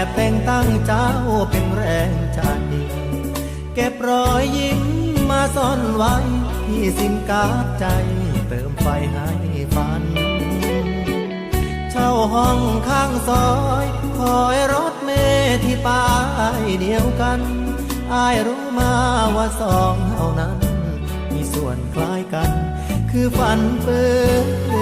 อบแต่งตั้งเจ้าเป็นแรงใจเก็บรอยยิ้มมาซ่อนไว้ที่สินกาดใจเติมไฟให้ฝัน เช่าห้องข้างซอยคอยรถเมที่ป้ายเดียวกันอายรู้มาว่าสองเท่านั้น มีส่วนคล้ายกัน คือฝันเปื้อ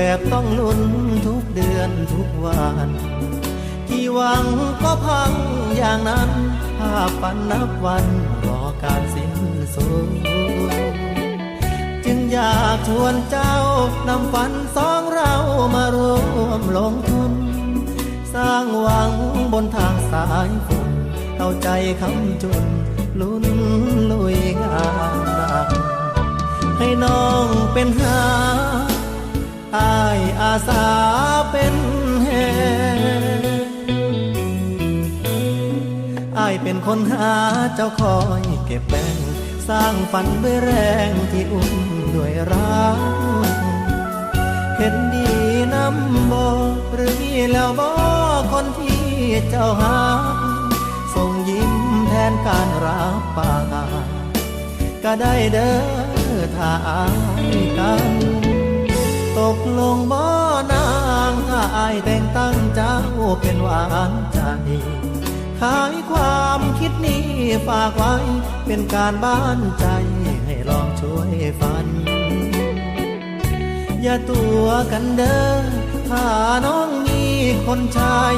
แบบต้องลุ้นทุกเดือนทุกวันที่หวังก็พังอย่างนั้นภาพฝันนับวันรอการสิ้นสุดจึงอยากชวนเจ้านำฝันสองเรามารวมลงทุน สร้างหวังบนทางสายฝนเข้าใจคำจุนลุ้นลุยงานให้น้องเป็นหา เป็นคนหาเจ้าคอยเก็บแบ่งสร้างฝันด้วยแรงที่อุ้มด้วยรักเห็นดีน้ำบอหรือมีแล้วบอคนที่เจ้าหาส่งยิ้มแทนการรับปากก็ได้เด้อถ้าอายกันตกลงบ่นางถ้าอายแต่งตั้งเจ้าเป็นหวานใจ ขายความคิดนี้ฝากไว้ เป็นการบ้านใจให้ลองช่วยฝัน อย่าตัวกันเด้อถ้าน้องมีคนชาย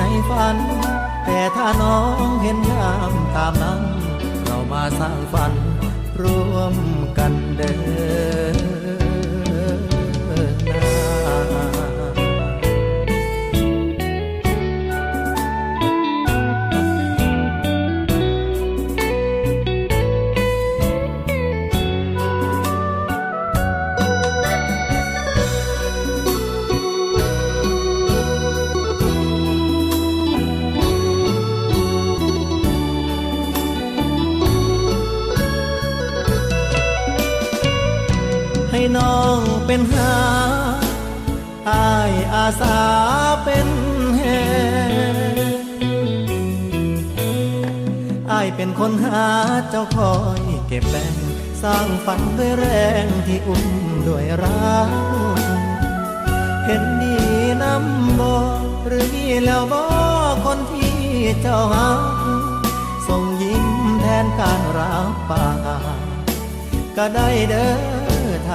ในฝัน แต่ถ้าน้องเห็นยามตามนั้น เรามาสร้างฝันร่วมกันเด้อ เป็นหาอายอาสาเป็นแหอายเป็นคนหาเจ้าคอยเก็บแบ่งสร้างฝันด้วยแรงที่อุ้มด้วยรักเห็นดีน้ำบอหรือมีแล้วบอคนที่เจ้าหาส่งยิ้มแทนการรับปากก็ได้เด้อ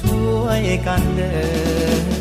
ช่วยกันเด้อ